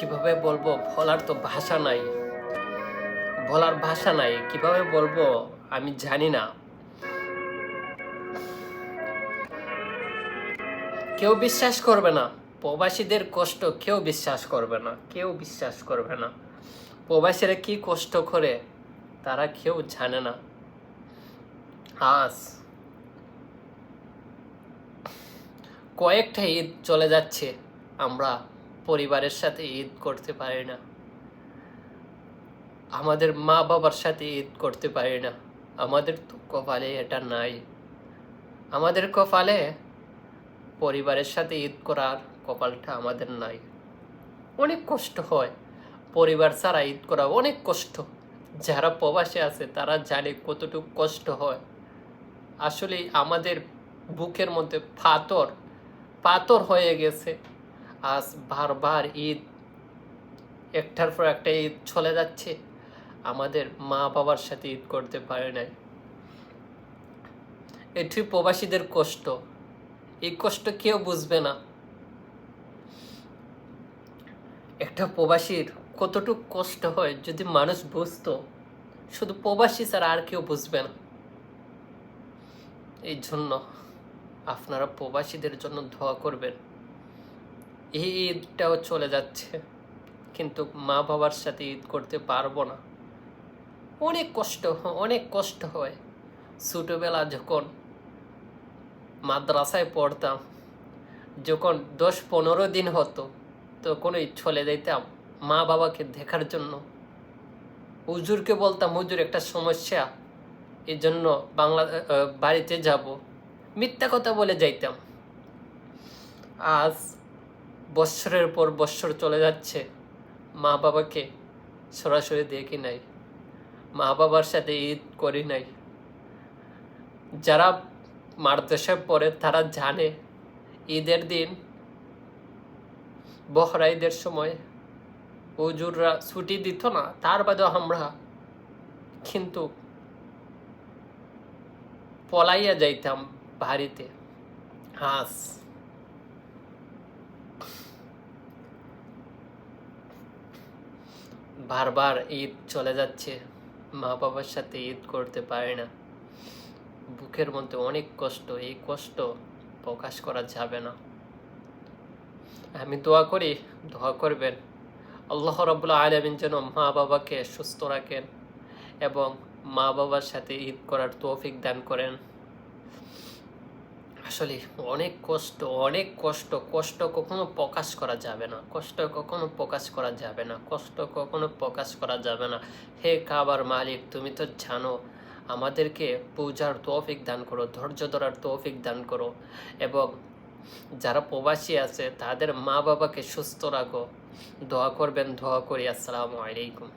কীভাবে বলব? বলার তো ভাষা নাই। বলার ভাষা নাই। কীভাবে বলব? আমি জানি না। কেউ বিশ্বাস করবে না। প্রবাসীদের কষ্ট কেউ বিশ্বাস করবে না। কেউ বিশ্বাস করবে না। প্রবাসীরা কি কষ্ট করে, তারা কেউ জানে না। আজ কয়েকটা ঈদ চলে যাচ্ছে। আমরা পরিবারের সাথে ঈদ করতে পারি না। আমাদের মা বাবার সাথে ঈদ করতে পারি না। আমাদের তো কপালে এটা নাই। আমাদের কপালে পরিবারের সাথে ঈদ করার কপালটা আমাদের নাই। অনেক কষ্ট হয়। পরিবার ছাড়া ঈদ করা অনেক কষ্ট। যারা প্রবাসে আছে, তারা জানে কতটুকু কষ্ট হয়। আসলে আমাদের বুকের মধ্যে পাথর পাথর হয়ে গেছে। আজ বারবার ঈদ। একটার পর একটা ঈদ চলে যাচ্ছে। আমাদের মা বাবার সাথে ঈদ করতে পারে নাই। এটি প্রবাসীদের কষ্ট। এই কষ্ট কেউ বুঝবে না। একটা প্রবাসীর কতটুকু কষ্ট হয় যদি মানুষ বুঝতো। শুধু প্রবাসী ছাড়া আর কেউ বুঝবে না। এই জন্য আপনারা প্রবাসীদের জন্য দোয়া করবেন। এই ঈদটাও চলে যাচ্ছে। কিন্তু মা বাবার সাথে ঈদ করতে পারব না। অনেক কষ্ট অনেক কষ্ট হয়। ছোটোবেলা যখন মাদ্রাসায় পড়তাম, যখন দশ পনেরো দিন হতো, তখনই চলে যাইতাম মা বাবাকে দেখার জন্য। হুজুরকে বলতাম, হুজুর, একটা সমস্যা। এই জন্য বাংলা বাড়িতে যাব। মিথ্যা কথা বলে যাইতাম। আজ বৎসরের পর বৎসর চলে যাচ্ছে। মা বাবাকে সরাসরি দেখি নাই। মা বাবার সাথে ঈদ করি নাই। যারা মাদ্রাসায় পড়ে তারা জানে, ঈদের দিন বহরা ঈদের সময় হুজুররা ছুটি দিত না, তার বাদেও আমরা কিন্তু পলাইয়া যাইতাম বাড়িতে। হাঁস বারবার ঈদ চলে যাচ্ছে। মা বাবার সাথে ঈদ করতে পারে না। বুকের মধ্যে অনেক কষ্ট, এই কষ্ট প্রকাশ করা যাবে না। আমি দোয়া করি, দোয়া করবেন। আল্লাহ রাবুল্লাহ আলমিন যেন মা বাবাকে সুস্থ রাখেন এবং মা বাবার সাথে ঈদ করার তৌফিক দান করেন। আসলে অনেক কষ্ট অনেক কষ্ট কষ্ট কখনো প্রকাশ করা যাবে না, কষ্ট কখনো প্রকাশ করা যাবে না, কষ্ট কখনো প্রকাশ করা যাবে না। হে কাবার মালিক, তুমি তো জানো, আমাদেরকে পূজার তৌফিক দান করো, ধৈর্য ধরার তৌফিক দান করো এবং যারা প্রবাসী আছে, তাদের মা বাবাকে সুস্থ রাখো। দোয়া করবেন, দোয়া করি। আসসালামু আলাইকুম।